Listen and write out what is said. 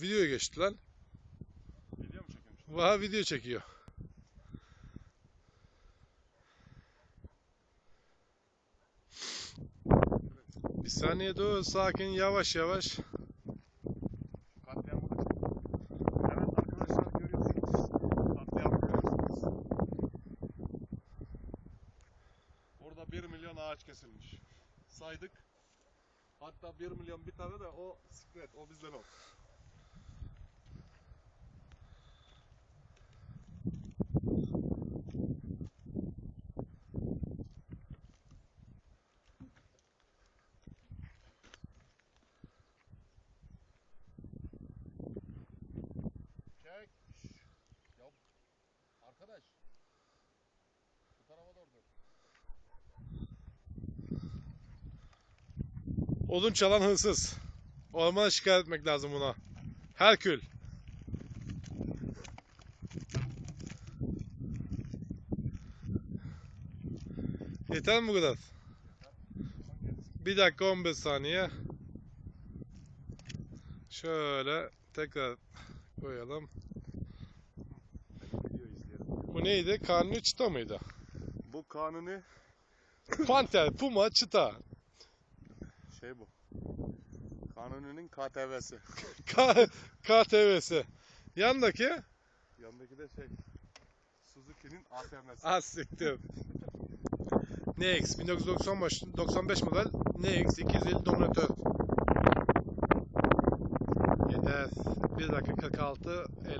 Video geçti lan. Video mu çekiyormuş? Vaha video çekiyor. Bir saniye dur sakin yavaş yavaş. Burada çıktı. Evet arkadaşlar görüyorsunuz. Katliamı görüyorsunuz. Orada 1 milyon ağaç kesilmiş. Saydık. Hatta 1 milyon bir tane de o siklet, o bizden o. Bu tarafa doğru dön. Odun çalan hırsız. Ormana şikayet etmek lazım buna. Herkül. Yeter mi bu kadar? Bir dakika 15 saniye. Şöyle tekrar koyalım. Bu neydi? Kanuni çıta mıydı? Bu kanuni Panter, puma, çıta. şey bu. Kanuni'nin KTV'si. K KTV'si. Yandaki Yanındaki de şey Suzuki'nin ATM'si. Az siktir. NX 1995 95 model NX 250 dominatör. Yeter. 1 dakika 46 el.